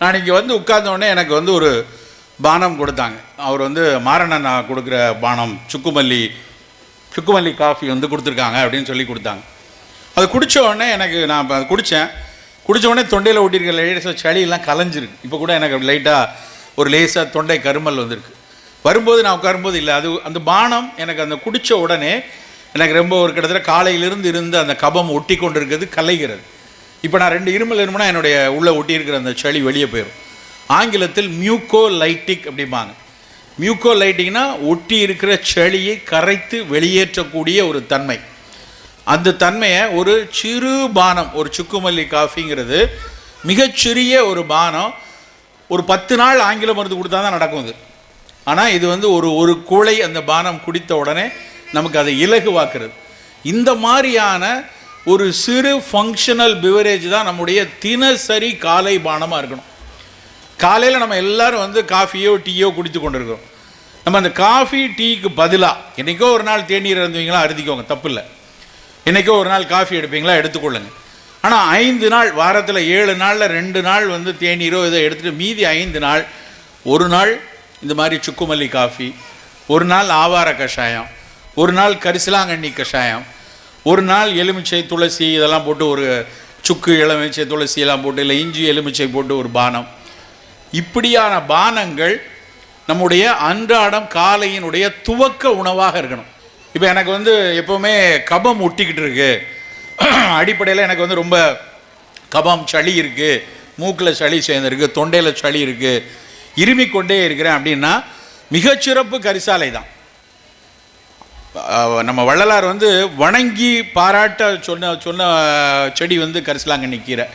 நான் இங்கே வந்து உட்கார்ந்தோடனே எனக்கு வந்து ஒரு பானம் கொடுத்தாங்க. அவர் வந்து மாரணண்ணா கொடுக்குற பானம் சுக்குமல்லி சுக்குமல்லி காஃபி வந்து கொடுத்துருக்காங்க அப்படின்னு சொல்லி கொடுத்தாங்க. அது குடித்த உடனே எனக்கு நான் இப்போ குடித்தேன் குடித்த உடனே தொண்டையில் ஒட்டியிருக்க லேசாக சளியெல்லாம் கலைஞ்சிருக்கு. இப்போ கூட எனக்கு லைட்டாக ஒரு லேசாக தொண்டை கருமல் வந்திருக்கு. வரும்போது நான் உட்காரும்போது இல்லை அது அந்த பானம் எனக்கு அந்த குடித்த உடனே எனக்கு ரொம்ப ஒரு கிட்டத்தட்ட காலையிலிருந்து இருந்து அந்த கபம் ஒட்டி கொண்டு இருக்கிறது கலைகிறது. இப்போ நான் ரெண்டு இருமல் இருமுனா என்னுடைய உள்ளே ஒட்டியிருக்கிற அந்த சளி வெளியே போயிடும் ஆங்கிலத்தில் மியூக்கோ லைட்டிக் அப்படிம்பாங்க. மியூக்கோலைட்டிக்னா ஒட்டி இருக்கிற சளியை கரைத்து வெளியேற்றக்கூடிய ஒரு தன்மை. அந்த தன்மையை ஒரு சிறு பானம் ஒரு சுக்குமல்லி காஃபிங்கிறது மிகச்சிறிய ஒரு பானம் ஒரு பத்து நாள் ஆங்கில மருந்து கொடுத்தா தான் நடக்கும் இது. ஆனால் இது வந்து ஒரு ஒரு கூளை அந்த பானம் குடித்த உடனே நமக்கு அதை இலகுவாக்குறது. இந்த மாதிரியான ஒரு சிறு ஃபங்க்ஷனல் பிவரேஜ் தான் நம்முடைய தினசரி காலை பானமாக இருக்கணும். காலையில் நம்ம எல்லாரும் வந்து காஃபியோ டீயோ குடித்து கொண்டு இருக்கிறோம் நம்ம அந்த காஃபி டீக்கு பதிலாக என்றைக்கோ ஒரு நாள் தேநீர் இருந்தீங்களா அருந்திக்கோங்க தப்பு இல்லை. என்றைக்கோ ஒரு நாள் காஃபி எடுப்பீங்களா எடுத்துக்கொள்ளுங்க. ஆனால் ஐந்து நாள் வாரத்தில் ஏழு நாளில் ரெண்டு நாள் வந்து தேநீரோ இதை எடுத்துகிட்டு மீதி ஐந்து நாள் ஒரு நாள் இந்த மாதிரி சுக்குமல்லி காஃபி ஒரு நாள் ஆவார கஷாயம் ஒரு நாள் கரிசலாங்கண்ணி கஷாயம் ஒரு நாள் எலுமிச்சை துளசி இதெல்லாம் போட்டு ஒரு சுக்கு எலுமிச்சை துளசி எல்லாம் போட்டு இல்லை இஞ்சி எலுமிச்சை போட்டு ஒரு பானம். இப்படியான பானங்கள் நம்முடைய அன்றாடம் காலையினுடைய துவக்க உணவாக இருக்கணும். இப்போ எனக்கு வந்து எப்போவுமே கபம் ஒட்டிக்கிட்டு இருக்கு. அடிப்படையில் எனக்கு வந்து ரொம்ப கபம் சளி இருக்குது மூக்கில் சளி சேர்ந்துருக்கு தொண்டையில் சளி இருக்குது இருமிக்கொண்டே இருக்கிறேன் அப்படின்னா மிகச்சிறப்பு கரிசாலை தான். நம்ம வள்ளலார் வந்து வணங்கி பாராட்ட சொன்ன சொன்ன செடி வந்து கரிசலாங்கண்ணி கீரை.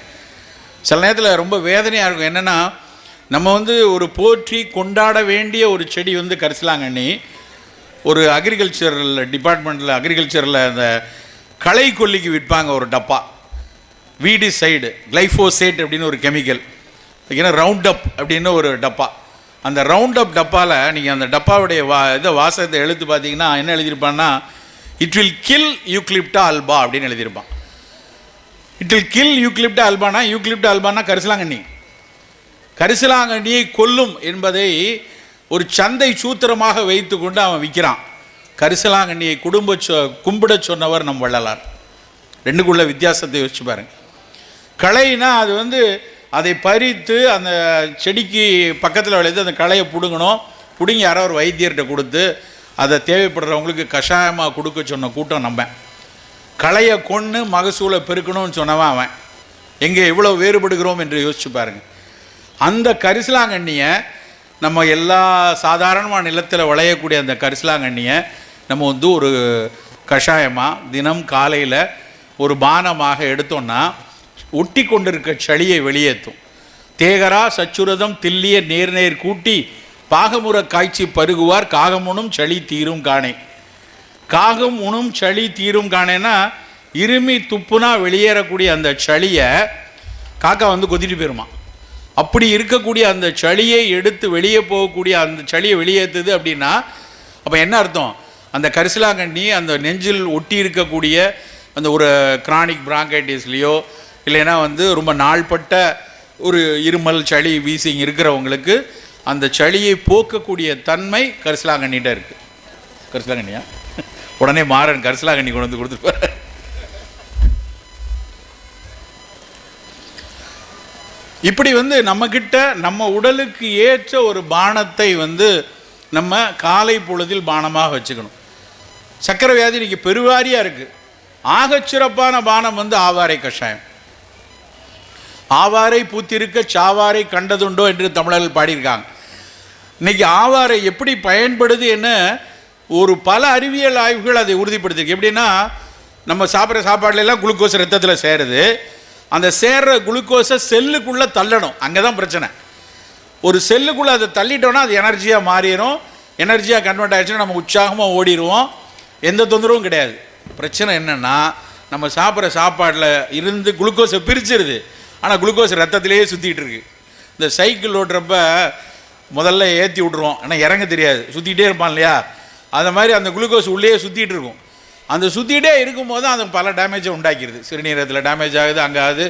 சில நேரத்தில் ரொம்ப வேதனையாக இருக்கும். என்னென்னா நம்ம வந்து ஒரு போற்றி கொண்டாட வேண்டிய ஒரு செடி வந்து கரிசலாங்கண்ணி. ஒரு அக்ரிகல்ச்சரல் டிபார்ட்மெண்ட்டில் அக்ரிகல்ச்சரில் அந்த களை கொல்லிக்கு விற்பாங்க ஒரு டப்பா. வீடு சைடு கிளைஃபோசைட் அப்படின்னு ஒரு கெமிக்கல் ஏன்னா ரவுண்ட் அப் அப்படின்னு ஒரு டப்பா. அந்த ரவுண்ட் அப் டப்பாவில் நீங்கள் அந்த டப்பாவுடைய வா இதை வாசகத்தை எழுத்து பார்த்தீங்கன்னா என்ன எழுதியிருப்பான்னா it will kill eucalyptus alba அப்படின்னு எழுதியிருப்பான். இட் வில் கில் யூக்லிப்டா அல்பானா யூக்லிப்டா அல்பானா கரிசலாங்கண்ணி கரிசலாங்கண்ணியை கொல்லும் என்பதை ஒரு சந்தை சூத்திரமாக வைத்துக்கொண்டு அவன் விற்கிறான். கரிசலாங்கண்ணியை குடும்ப சொ கும்பிட சொன்னவர் நம் வள்ளலார் ரெண்டுக்குள்ள வித்தியாசத்தை யோசிச்சு பாருங்க. கலைனா அது வந்து அதை பறித்து அந்த செடிக்கு பக்கத்தில் விளைந்து அந்த களையை பிடுங்கணும். பிடுங்கி யாரோ ஒரு வைத்தியர்கிட்ட கொடுத்து அதை தேவைப்படுறவங்களுக்கு கஷாயமாக கொடுக்க சொன்ன கூட்டம் நம்ம. களையை கொன்று மகசூலை பெருக்கணும்னு சொன்னவன் அவன். எங்கே எவ்வளோ வேறுபடுகிறோம் என்று யோசிச்சு பாருங்கள் அந்த கரிசலாங்கண்ணியை நம்ம எல்லா சாதாரணமான நிலத்தில் விளையக்கூடிய அந்த கரிசலாங்கண்ணியை நம்ம வந்து ஒரு கஷாயமாக தினம் காலையில் ஒரு பானமாக எடுத்தோம்னா ஒட்டி கொண்டிருக்க சளியை வெளியேற்றும். தேகரா சச்சுரதம் தில்லிய நேர் நேர் கூட்டி பாகமுற காய்ச்சி பருகுவார் காகமுனும் சளி தீரும் காணே. காகம் உணும் சளி தீரும் காணேன்னா இருமி துப்புனா வெளியேறக்கூடிய அந்த சளியை காக்கா வந்து கொத்திட்டு போயிருமா. அப்படி இருக்கக்கூடிய அந்த சளியை எடுத்து வெளியே போகக்கூடிய அந்த சளியை வெளியேற்றுது அப்படின்னா அப்போ என்ன அர்த்தம்? அந்த கரிசலாங்கண்ணி அந்த நெஞ்சில் ஒட்டி இருக்கக்கூடிய அந்த ஒரு கிரானிக் பிராங்கைட்டிஸ்லேயோ இல்லைன்னா வந்து ரொம்ப நாள்பட்ட ஒரு இருமல் சளி வீசிங் இருக்கிறவங்களுக்கு அந்த சளியை போக்கக்கூடிய தன்மை கரிசலாங்கண்ணிகிட்ட இருக்குது கரிசலாங்கண்ணியா? உடனே மாறன் கரிசலாங்கண்ணி கொண்டு வந்து கொடுத்துட்டு இப்படி வந்து நம்மக்கிட்ட நம்ம உடலுக்கு ஏற்ற ஒரு பானத்தை வந்து நம்ம காலை பொழுதில் பானமாக வச்சுக்கணும். சக்கரை வியாதி இன்றைக்கி பெருவாரியாக இருக்குது ஆகச்சிறப்பான பானம் வந்து ஆவாரை கஷாயம். ஆவாரை பூத்திருக்க சாவாரை கண்டதுண்டோ என்று தமிழர்கள் பாடியிருக்காங்க. இன்னைக்கு ஆவாரை எப்படி பயன்படுது என்ன ஒரு பல அறிவியல் ஆய்வுகள் அதை உறுதிப்படுத்திருக்கு எப்படின்னா நம்ம சாப்பிட்ற சாப்பாடுலாம் குளுக்கோஸ் ரத்தத்தில் சேருது. அந்த சேர்ற குளுக்கோஸை செல்லுக்குள்ளே தள்ளணும். அங்கே தான் பிரச்சனை. ஒரு செல்லுக்குள்ளே அதை தள்ளிட்டோன்னா அது எனர்ஜியாக மாறிடும் எனர்ஜியாக கன்வெர்ட் ஆகிடுச்சுன்னா நம்ம உற்சாகமாக ஓடிடுவோம். எந்த தொந்தரவும் கிடையாது. பிரச்சனை என்னென்னா நம்ம சாப்பிட்ற சாப்பாட்டில் இருந்து குளுக்கோஸை பிரிச்சிருது. ஆனால் குளுக்கோஸ் ரத்தத்திலேயே சுற்றிட்டு இருக்கு. இந்த சைக்கிள் ஓட்டுறப்ப முதல்ல ஏற்றி விட்ருவோம் ஆனால் இறங்க தெரியாது. சுற்றிக்கிட்டே இருப்பான் இல்லையா? அந்த மாதிரி அந்த குளுக்கோஸ் உள்ளேயே சுற்றிட்டு இருக்கும். அந்த சுற்றிட்டே இருக்கும்போது அது பல டேமேஜை உண்டாக்கிடுது சிறுநீரகத்தில் டேமேஜ் ஆகுது அங்கே ஆகுது.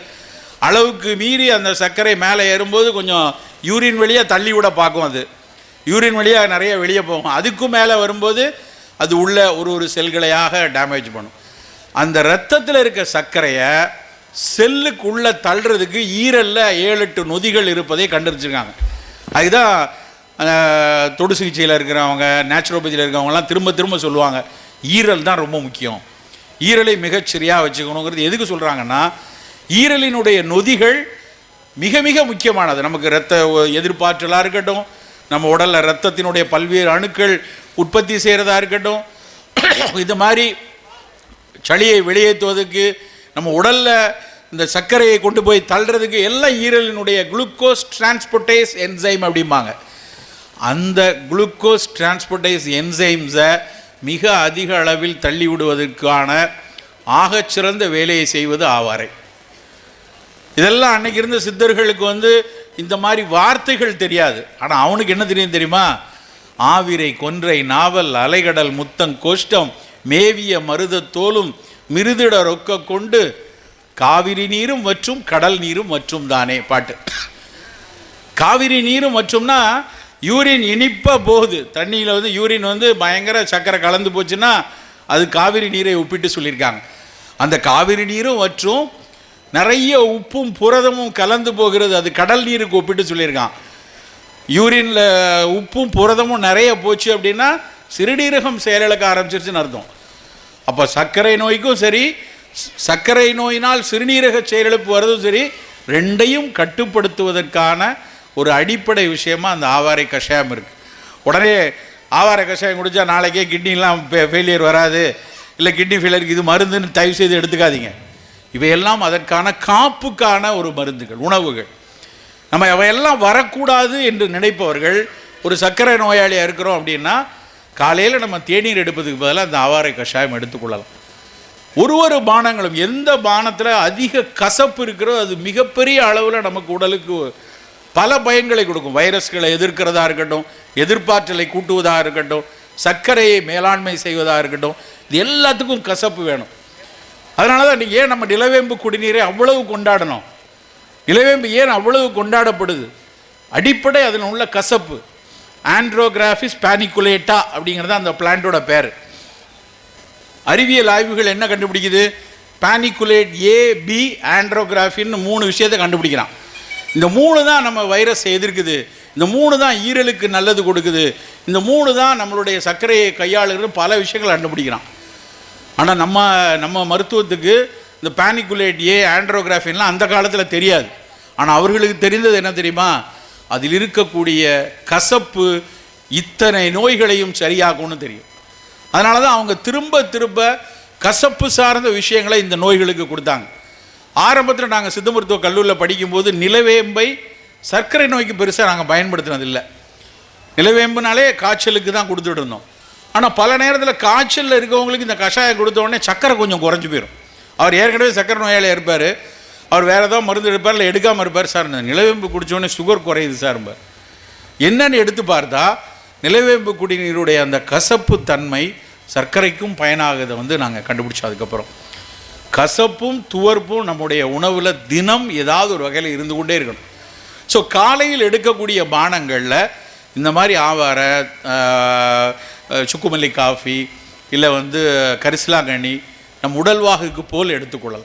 அளவுக்கு மீறி அந்த சர்க்கரை மேலே ஏறும்போது கொஞ்சம் யூரின் வழியாக தள்ளி விட பார்க்கும் அது. யூரின் வழியாக நிறைய வெளியே போகும். அதுக்கும் மேலே வரும்போது அது உள்ள ஒரு ஒரு செல்களையாக டேமேஜ் பண்ணும். அந்த ரத்தத்தில் இருக்க சர்க்கரையை செல்லுக்குள்ளே தள்ளுறதுக்கு ஈரல்ல ஏழு எட்டு நொதிகள் இருப்பதை கண்டுபிடிச்சிருக்காங்க அதுதான் தொடு சிகிச்சையில் இருக்கிறவங்க நேச்சுரோபதியில் இருக்கிறவங்கலாம் திரும்ப திரும்ப சொல்லுவாங்க. ஈரல் தான் ரொம்ப முக்கியம். ஈரலை மிகச்சரியாக வச்சுக்கணுங்கிறது எதுக்கு சொல்கிறாங்கன்னா ஈரலினுடைய நொதிகள் மிக மிக முக்கியமானது. நமக்கு இரத்த எதிர்ப்பாற்றலாக இருக்கட்டும் நம்ம உடலில் ரத்தத்தினுடைய பல்வேறு அணுக்கள் உற்பத்தி செய்கிறதா இருக்கட்டும் இது மாதிரி சளியை வெளியேற்றுவதற்கு நம்ம உடலில் இந்த சர்க்கரையை கொண்டு போய் தள்ளுறதுக்கு எல்லாம் ஈரலினுடைய குளுக்கோஸ் டிரான்ஸ்போர்ட்டேஸ் என்சைம் அப்படிம்பாங்க. அந்த குளுக்கோஸ் டிரான்ஸ்போர்ட்டேஸ் என்சைம்ஸை மிக அதிக அளவில் தள்ளி விடுவதற்கான ஆகச்சிறந்த வேலையை செய்வது ஆவாரை. இதெல்லாம் அன்னைக்கு இருந்த சித்தர்களுக்கு வந்து இந்த மாதிரி வார்த்தைகள் தெரியாது. ஆனால் அவனுக்கு என்ன தெரியும் தெரியுமா? ஆவிரை கொன்றை நாவல் அலைகடல் முத்தம் கோஷ்டம் மேவிய மருத தோலும் மிருதிட ரொக்க கொண்டு காவிரி நீரும் மற்றும் கடல் நீரும் மற்றும் தானே பாட்டு. காவிரி நீரும் மற்றும்னா யூரின் இனிப்பாக போகுது. தண்ணியில் வந்து யூரின் வந்து பயங்கர சக்கரை கலந்து போச்சுன்னா அது காவிரி நீரை ஒப்பிட்டு சொல்லியிருக்காங்க. அந்த காவிரி நீரும் மற்றும் நிறைய உப்பும் புரதமும் கலந்து போகிறது அது கடல் நீருக்கு ஒப்பிட்டு சொல்லியிருக்கான். யூரினில் உப்பும் புரதமும் நிறைய போச்சு அப்படின்னா சிறுநீரகம் செயலிழக்க ஆரம்பிச்சிருச்சுன்னு அர்த்தம். அப்போ சர்க்கரை நோய்க்கும் சரி சர்க்கரை நோயினால் சிறுநீரக செயலிழப்பு வர்றதும் சரி ரெண்டையும் கட்டுப்படுத்துவதற்கான ஒரு அடிப்படை விஷயமா அந்த ஆவாரை கஷாயம் இருக்குது உடனே ஆவாரை கஷாயம் குடித்தா நாளைக்கே கிட்னிலாம் ஃபெயிலியர் வராது. இல்லை கிட்னி ஃபெயிலியருக்கு இது மருந்துன்னு தயவு செய்து எடுத்துக்காதீங்க. இவையெல்லாம் அதற்கான காப்புக்கான ஒரு மருந்துகள் உணவுகள். நம்ம அவையெல்லாம் வரக்கூடாது என்று நினைப்பவர்கள் ஒரு சர்க்கரை நோயாளியாக இருக்கிறோம் அப்படின்னா காலையில் நம்ம தேநீர் எடுப்பதுக்கு பதிலாக அந்த ஆவாரை கஷாயம் எடுத்துக்கொள்ளலாம். ஒரு ஒரு பானங்களும் எந்த பானத்தில் அதிக கசப்பு இருக்கிறோ அது மிகப்பெரிய அளவில் நமக்கு உடலுக்கு பல பயன்களை கொடுக்கும். வைரஸ்களை எதிர்க்கிறதா இருக்கட்டும் எதிர்ப்பாற்றலை கூட்டுவதாக இருக்கட்டும் சர்க்கரையை மேலாண்மை செய்வதாக இருக்கட்டும் இது எல்லாத்துக்கும் கசப்பு வேணும். அதனால தான் ஏன் நம்ம நிலவேம்பு குடிநீரை அவ்வளவு கொண்டாடணும்? நிலவேம்பு ஏன் அவ்வளவு கொண்டாடப்படுது? அடிப்படை அதில் உள்ள கசப்பு. ஆண்ட்ரோகிராஃபிஸ் பேனிகுலேட்டா அப்படிங்கிறது அந்த பிளான்ட்டோட பேர். அறிவியல் ஆய்வுகள் என்ன கண்டுபிடிக்குது? பேனிகுலேட் ஏ பி ஆண்ட்ரோகிராஃபின்னு மூணு விஷயத்தை கண்டுபிடிக்கிறான். இந்த மூணு தான் நம்ம வைரஸ் எதிர்க்குது. இந்த மூணு தான் ஈரலுக்கு நல்லது கொடுக்குது. இந்த மூணு தான் நம்மளுடைய சர்க்கரையை கையாளுகிற பல விஷயங்களை கண்டுபிடிக்கிறான். ஆனால் நம்ம நம்ம மருத்துவத்துக்கு இந்த பேனிகுலேட் ஏ ஆண்ட்ரோகிராஃபின்லாம் அந்த காலத்தில் தெரியாது. ஆனால் அவர்களுக்கு தெரிந்தது என்ன தெரியுமா? அதில் இருக்கக்கூடிய கசப்பு இத்தனை நோய்களையும் சரியாகும்னு தெரியும். அதனால தான் அவங்க திரும்ப திரும்ப கசப்பு சார்ந்த விஷயங்களை இந்த நோய்களுக்கு கொடுத்தாங்க. ஆரம்பத்தில் நாங்கள் சித்த மருத்துவ கல்லூரியில் படிக்கும்போது நிலவேம்பை சர்க்கரை நோய்க்கு பெருசாக நாங்கள் பயன்படுத்தினதில்லை. நிலவேம்புனாலே காய்ச்சலுக்கு தான் கொடுத்துட்டு இருந்தோம். ஆனால் பல நேரத்தில் காய்ச்சலில் இருக்கவங்களுக்கு இந்த கஷாயம் கொடுத்த உடனே சக்கரை கொஞ்சம் குறைஞ்சி போயிடும் அவர் ஏற்கனவே சக்கரை நோயாளியாக இருப்பார். அவர் வேறு ஏதாவது மருந்து எடுப்பார் இல்லை எடுக்காமல் இருப்பார் சார். இந்த நிலவேம்பு குடித்தோடனே சுகர் குறையுது சார் நம்ம என்னன்னு எடுத்து பார்த்தா நிலவேம்பு குடிநீருடைய அந்த கசப்பு தன்மை சர்க்கரைக்கும் பயனாகுதை வந்து நாங்கள் கண்டுபிடிச்சோம் அதுக்கப்புறம். கசப்பும் துவர்ப்பும் நம்முடைய உணவில் தினம் ஏதாவது ஒரு வகையில் இருந்து கொண்டே இருக்கணும். ஸோ காலையில் எடுக்கக்கூடிய பானங்களில் இந்த மாதிரி ஆவாரை சுக்குமல்லி காஃபி இல்லை வந்து கரிசலாங்கண்ணி நம் உடல்வாகுக்கு போல் எடுத்துக்கொள்ளலாம்.